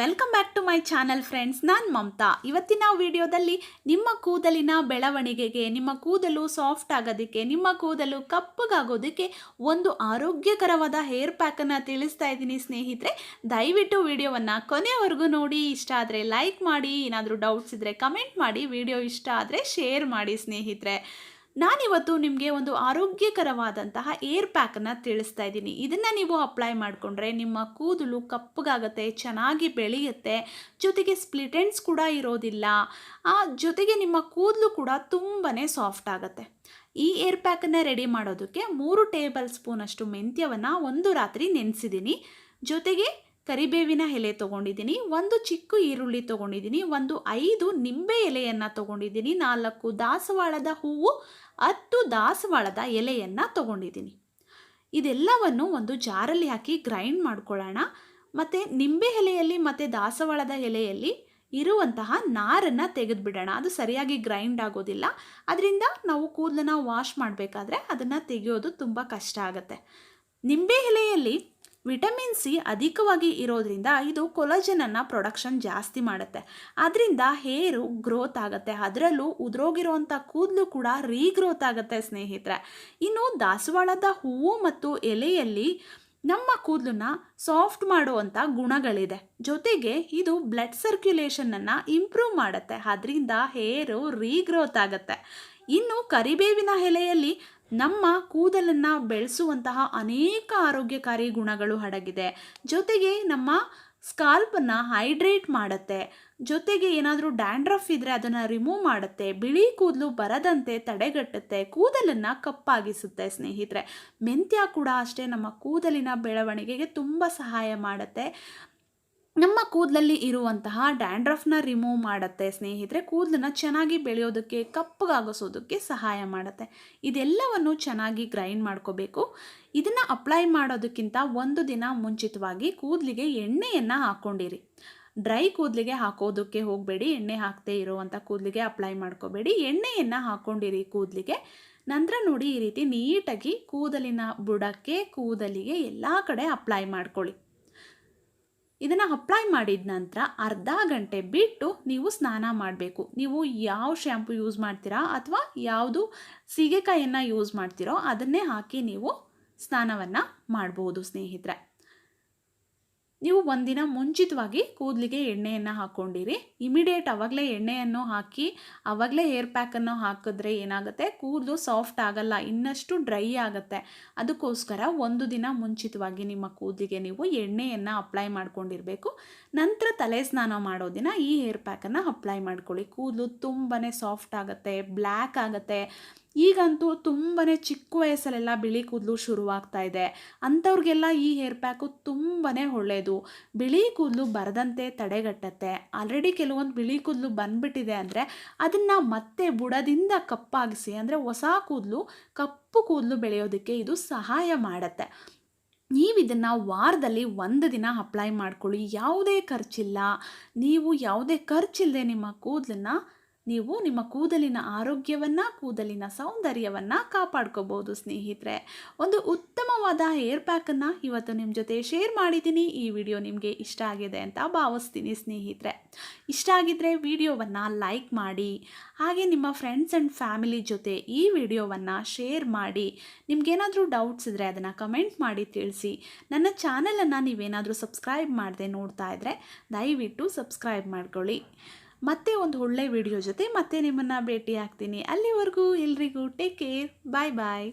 Welcome back to my channel friends ನಾನು ಮಮತಾ. ಇವತ್ತಿನ ವಿಡಿಯೋದಲ್ಲಿ ನಿಮ್ಮ ಕೂದಲಿನ ಬೆಳವಣಿಗೆಗೆ, ನಿಮ್ಮ ಕೂದಲು ಸಾಫ್ಟ್ ಆಗೋದಕ್ಕೆ, ನಿಮ್ಮ ಕೂದಲು ಕಪ್ಪಗಾಗೋದಕ್ಕೆ ಒಂದು ಆರೋಗ್ಯಕರವಾದ ಹೇರ್ ಪ್ಯಾಕನ್ನು ತಿಳಿಸ್ತಾ ಇದ್ದೀನಿ ಸ್ನೇಹಿತರೆ. ದಯವಿಟ್ಟು ವಿಡಿಯೋವನ್ನು ಕೊನೆವರೆಗೂ ನೋಡಿ. ಇಷ್ಟ ಆದರೆ ಲೈಕ್ ಮಾಡಿ, ಏನಾದರೂ ಡೌಟ್ಸ್ ಇದ್ದರೆ ಕಮೆಂಟ್ ಮಾಡಿ. ವಿಡಿಯೋ ಇಷ್ಟ ಆದರೆ ಶೇರ್ ಮಾಡಿ ಸ್ನೇಹಿತರೆ. ನಾನಿವತ್ತು ನಿಮಗೆ ಒಂದು ಆರೋಗ್ಯಕರವಾದಂತಹ ಏರ್ ಪ್ಯಾಕನ್ನು ತಿಳಿಸ್ತಾ ಇದ್ದೀನಿ. ಇದನ್ನು ನೀವು ಅಪ್ಲೈ ಮಾಡಿಕೊಂಡ್ರೆ ನಿಮ್ಮ ಕೂದಲು ಕಪ್ಪಗಾಗತ್ತೆ, ಚೆನ್ನಾಗಿ ಬೆಳೆಯುತ್ತೆ, ಜೊತೆಗೆ ಸ್ಪ್ಲಿಟೆಂಟ್ಸ್ ಕೂಡ ಇರೋದಿಲ್ಲ. ಆ ಜೊತೆಗೆ ನಿಮ್ಮ ಕೂದಲು ಕೂಡ ತುಂಬಾ ಸಾಫ್ಟ್ ಆಗುತ್ತೆ. ಈ ಏರ್ ಪ್ಯಾಕನ್ನು ರೆಡಿ ಮಾಡೋದಕ್ಕೆ ಮೂರು ಟೇಬಲ್ ಸ್ಪೂನಷ್ಟು ಮೆಂತ್ಯವನ್ನು ಒಂದು ರಾತ್ರಿ ನೆನೆಸಿದ್ದೀನಿ. ಜೊತೆಗೆ ಕರಿಬೇವಿನ ಎಲೆ ತೊಗೊಂಡಿದ್ದೀನಿ, ಒಂದು ಚಿಕ್ಕ ಈರುಳ್ಳಿ ತೊಗೊಂಡಿದ್ದೀನಿ, ಒಂದು ಐದು ನಿಂಬೆ ಎಲೆಯನ್ನು ತೊಗೊಂಡಿದ್ದೀನಿ, ನಾಲ್ಕು ದಾಸವಾಳದ ಹೂವು, ಹತ್ತು ದಾಸವಾಳದ ಎಲೆಯನ್ನು ತೊಗೊಂಡಿದ್ದೀನಿ. ಇದೆಲ್ಲವನ್ನು ಒಂದು ಜಾರಲ್ಲಿ ಹಾಕಿ ಗ್ರೈಂಡ್ ಮಾಡ್ಕೊಳ್ಳೋಣ. ಮತ್ತು ನಿಂಬೆ ಎಲೆಯಲ್ಲಿ ಮತ್ತು ದಾಸವಾಳದ ಎಲೆಯಲ್ಲಿ ಇರುವಂತಹ ನಾರನ್ನು ತೆಗೆದುಬಿಡೋಣ. ಅದು ಸರಿಯಾಗಿ ಗ್ರೈಂಡ್ ಆಗೋದಿಲ್ಲ. ಅದರಿಂದ ನಾವು ಕೂದಲನ್ನ ವಾಶ್ ಮಾಡಬೇಕಾದ್ರೆ ಅದನ್ನು ತೆಗೆಯೋದು ತುಂಬ ಕಷ್ಟ ಆಗುತ್ತೆ. ನಿಂಬೆ ಎಲೆಯಲ್ಲಿ ವಿಟಮಿನ್ ಸಿ ಅಧಿಕವಾಗಿ ಇರೋದ್ರಿಂದ ಇದು ಕೊಲಜನನ್ನು ಪ್ರೊಡಕ್ಷನ್ ಜಾಸ್ತಿ ಮಾಡುತ್ತೆ. ಅದರಿಂದ ಹೇರು ಗ್ರೋತ್ ಆಗುತ್ತೆ. ಅದರಲ್ಲೂ ಉದುರೋಗಿರೋವಂಥ ಕೂದಲು ಕೂಡ ರೀಗ್ರೋತ್ ಆಗುತ್ತೆ ಸ್ನೇಹಿತರೆ. ಇನ್ನು ದಾಸವಾಳದ ಹೂವು ಮತ್ತು ಎಲೆಯಲ್ಲಿ ನಮ್ಮ ಕೂದಲನ್ನ ಸಾಫ್ಟ್ ಮಾಡುವಂಥ ಗುಣಗಳಿದೆ. ಜೊತೆಗೆ ಇದು ಬ್ಲಡ್ ಸರ್ಕ್ಯುಲೇಷನನ್ನು ಇಂಪ್ರೂವ್ ಮಾಡುತ್ತೆ. ಅದರಿಂದ ಹೇರು ರೀಗ್ರೋತ್ ಆಗುತ್ತೆ. ಇನ್ನು ಕರಿಬೇವಿನ ಎಲೆಯಲ್ಲಿ ನಮ್ಮ ಕೂದಲನ್ನು ಬೆಳೆಸುವಂತಹ ಅನೇಕ ಆರೋಗ್ಯಕಾರಿ ಗುಣಗಳು ಅಡಗಿದೆ ಜೊತೆಗೆ ನಮ್ಮ ಸ್ಕಾಲ್ಪನ್ನು ಹೈಡ್ರೇಟ್ ಮಾಡುತ್ತೆ. ಜೊತೆಗೆ ಏನಾದರೂ ಡ್ಯಾಂಡ್ರಫ್ ಇದ್ದರೆ ಅದನ್ನು ರಿಮೂವ್ ಮಾಡುತ್ತೆ. ಬಿಳಿ ಕೂದಲು ಬರದಂತೆ ತಡೆಗಟ್ಟುತ್ತೆ. ಕೂದಲನ್ನು ಕಪ್ಪಾಗಿಸುತ್ತೆ ಸ್ನೇಹಿತರೆ. ಮೆಂತ್ಯ ಕೂಡ ಅಷ್ಟೇ ನಮ್ಮ ಕೂದಲಿನ ಬೆಳವಣಿಗೆಗೆ ತುಂಬ ಸಹಾಯ ಮಾಡುತ್ತೆ. ನಮ್ಮ ಕೂದಲಲ್ಲಿ ಇರುವಂತಹ ಡ್ಯಾಂಡ್ರಫ್ನ ರಿಮೂವ್ ಮಾಡುತ್ತೆ ಸ್ನೇಹಿತರೆ, ಕೂದಲನ್ನ ಚೆನ್ನಾಗಿ ಬೆಳೆಯೋದಕ್ಕೆ, ಕಪ್ಪಗಾಗಿಸೋದಕ್ಕೆ ಸಹಾಯ ಮಾಡುತ್ತೆ. ಇದೆಲ್ಲವನ್ನು ಚೆನ್ನಾಗಿ ಗ್ರೈಂಡ್ ಮಾಡ್ಕೋಬೇಕು. ಇದನ್ನು ಅಪ್ಲೈ ಮಾಡೋದಕ್ಕಿಂತ ಒಂದು ದಿನ ಮುಂಚಿತವಾಗಿ ಕೂದಲಿಗೆ ಎಣ್ಣೆಯನ್ನು ಹಾಕ್ಕೊಂಡಿರಿ ಡ್ರೈ ಕೂದಲಿಗೆ ಹಾಕೋದಕ್ಕೆ ಹೋಗಬೇಡಿ, ಎಣ್ಣೆ ಹಾಕದೇ ಇರುವಂಥ ಕೂದಲಿಗೆ ಅಪ್ಲೈ ಮಾಡ್ಕೋಬೇಡಿ. ಎಣ್ಣೆಯನ್ನು ಹಾಕ್ಕೊಂಡಿರಿ ಕೂದಲಿಗೆ. ನಂತರ ನೋಡಿ ಈ ರೀತಿ ನೀಟಾಗಿ ಕೂದಲಿನ ಬುಡಕ್ಕೆ, ಕೂದಲಿಗೆ ಎಲ್ಲ ಕಡೆ ಅಪ್ಲೈ ಮಾಡ್ಕೊಳ್ಳಿ. ಇದನ್ನು ಅಪ್ಲೈ ಮಾಡಿದ ನಂತರ ಅರ್ಧ ಗಂಟೆ ಬಿಟ್ಟು ನೀವು ಸ್ನಾನ ಮಾಡಬೇಕು. ನೀವು ಯಾವ ಶ್ಯಾಂಪು ಯೂಸ್ ಮಾಡ್ತೀರಾ ಅಥವಾ ಯಾವುದು ಸೀಗೆಕಾಯಿಯನ್ನು ಯೂಸ್ ಮಾಡ್ತೀರೋ ಅದನ್ನೇ ಹಾಕಿ ನೀವು ಸ್ನಾನವನ್ನು ಮಾಡ್ಬೋದು ಸ್ನೇಹಿತರೆ. ನೀವು ಒಂದಿನ ಮುಂಚಿತವಾಗಿ ಕೂದಲಿಗೆ ಎಣ್ಣೆಯನ್ನು ಹಾಕ್ಕೊಂಡಿರಿ. ಇಮಿಡಿಯೇಟ್ ಅವಾಗಲೇ ಎಣ್ಣೆಯನ್ನು ಹಾಕಿ, ಆವಾಗಲೇ ಹೇರ್ ಪ್ಯಾಕನ್ನು ಹಾಕಿದ್ರೆ ಏನಾಗುತ್ತೆ? ಕೂದಲು ಸಾಫ್ಟ್ ಆಗಲ್ಲ, ಇನ್ನಷ್ಟು ಡ್ರೈ ಆಗುತ್ತೆ. ಅದಕ್ಕೋಸ್ಕರ ಒಂದು ದಿನ ಮುಂಚಿತವಾಗಿ ನಿಮ್ಮ ಕೂದಲಿಗೆ ನೀವು ಎಣ್ಣೆಯನ್ನು ಅಪ್ಲೈ ಮಾಡ್ಕೊಂಡಿರಬೇಕು. ನಂತರ ತಲೆ ಸ್ನಾನ ಮಾಡೋ ದಿನ ಈ ಹೇರ್ ಪ್ಯಾಕನ್ನು ಅಪ್ಲೈ ಮಾಡ್ಕೊಳ್ಳಿ. ಕೂದಲು ತುಂಬಾ ಸಾಫ್ಟ್ ಆಗುತ್ತೆ ಬ್ಲ್ಯಾಕ್ ಆಗುತ್ತೆ. ಈಗಂತೂ ತುಂಬಾ ಚಿಕ್ಕ ವಯಸ್ಸಲ್ಲೆಲ್ಲ ಬಿಳಿ ಕೂದಲು ಶುರುವಾಗ್ತಾ ಇದೆ. ಅಂಥವ್ರಿಗೆಲ್ಲ ಈ ಹೇರ್ ಪ್ಯಾಕು ತುಂಬಾ ಒಳ್ಳೆಯದು ಬಿಳಿ ಕೂದಲು ಬರದಂತೆ ತಡೆಗಟ್ಟತ್ತೆ. ಆಲ್ರೆಡಿ ಕೆಲವೊಂದು ಬಿಳಿ ಕೂದಲು ಬಂದ್ಬಿಟ್ಟಿದೆ ಅಂದರೆ ಅದನ್ನು ಮತ್ತೆ ಬುಡದಿಂದ ಕಪ್ಪಾಗಿಸಿ, ಅಂದರೆ ಹೊಸ ಕೂದಲು, ಕಪ್ಪು ಕೂದಲು ಬೆಳೆಯೋದಕ್ಕೆ ಇದು ಸಹಾಯ ಮಾಡುತ್ತೆ. ನೀವು ಇದನ್ನು ವಾರದಲ್ಲಿ ಒಂದು ದಿನ ಅಪ್ಲೈ ಮಾಡ್ಕೊಳ್ಳಿ. ಯಾವುದೇ ಖರ್ಚಿಲ್ಲ. ನೀವು ಯಾವುದೇ ಖರ್ಚಿಲ್ಲದೆ ನಿಮ್ಮ ಕೂದಲನ್ನು ನೀವು ನಿಮ್ಮ ಕೂದಲಿನ ಆರೋಗ್ಯವನ್ನು, ಕೂದಲಿನ ಸೌಂದರ್ಯವನ್ನು ಕಾಪಾಡ್ಕೋಬೋದು ಸ್ನೇಹಿತರೆ. ಒಂದು ಉತ್ತಮವಾದ ಹೇರ್ ಪ್ಯಾಕನ್ನು ಇವತ್ತು ನಿಮ್ಮ ಜೊತೆ ಶೇರ್ ಮಾಡಿದ್ದೀನಿ. ಈ ವಿಡಿಯೋ ನಿಮಗೆ ಇಷ್ಟ ಆಗಿದೆ ಅಂತ ಭಾವಿಸ್ತೀನಿ ಸ್ನೇಹಿತರೆ. ಇಷ್ಟ ಆಗಿದ್ದರೆ ವಿಡಿಯೋವನ್ನು ಲೈಕ್ ಮಾಡಿ, ಹಾಗೆ ನಿಮ್ಮ ಫ್ರೆಂಡ್ಸ್ ಆ್ಯಂಡ್ ಫ್ಯಾಮಿಲಿ ಜೊತೆ ಈ ವಿಡಿಯೋವನ್ನು ಶೇರ್ ಮಾಡಿ. ನಿಮಗೇನಾದರೂ ಡೌಟ್ಸ್ ಇದ್ದರೆ ಅದನ್ನು ಕಮೆಂಟ್ ಮಾಡಿ ತಿಳಿಸಿ. ನನ್ನ ಚಾನಲನ್ನು ನೀವೇನಾದರೂ ಸಬ್ಸ್ಕ್ರೈಬ್ ಮಾಡದೆ ನೋಡ್ತಾ ಇದ್ದರೆ ದಯವಿಟ್ಟು ಸಬ್ಸ್ಕ್ರೈಬ್ ಮಾಡ್ಕೊಳ್ಳಿ. ಮತ್ತೆ ಒಂದು ಒಳ್ಳೆ ವಿಡಿಯೋ ಜೊತೆ ಮತ್ತೆ ನಿಮ್ಮನ್ನು ಭೇಟಿ ಆಗ್ತೀನಿ ಅಲ್ಲಿವರೆಗೂ ಎಲ್ರಿಗೂ ಟೇಕ್ ಕೇರ್ ಬಾಯ್ ಬಾಯ್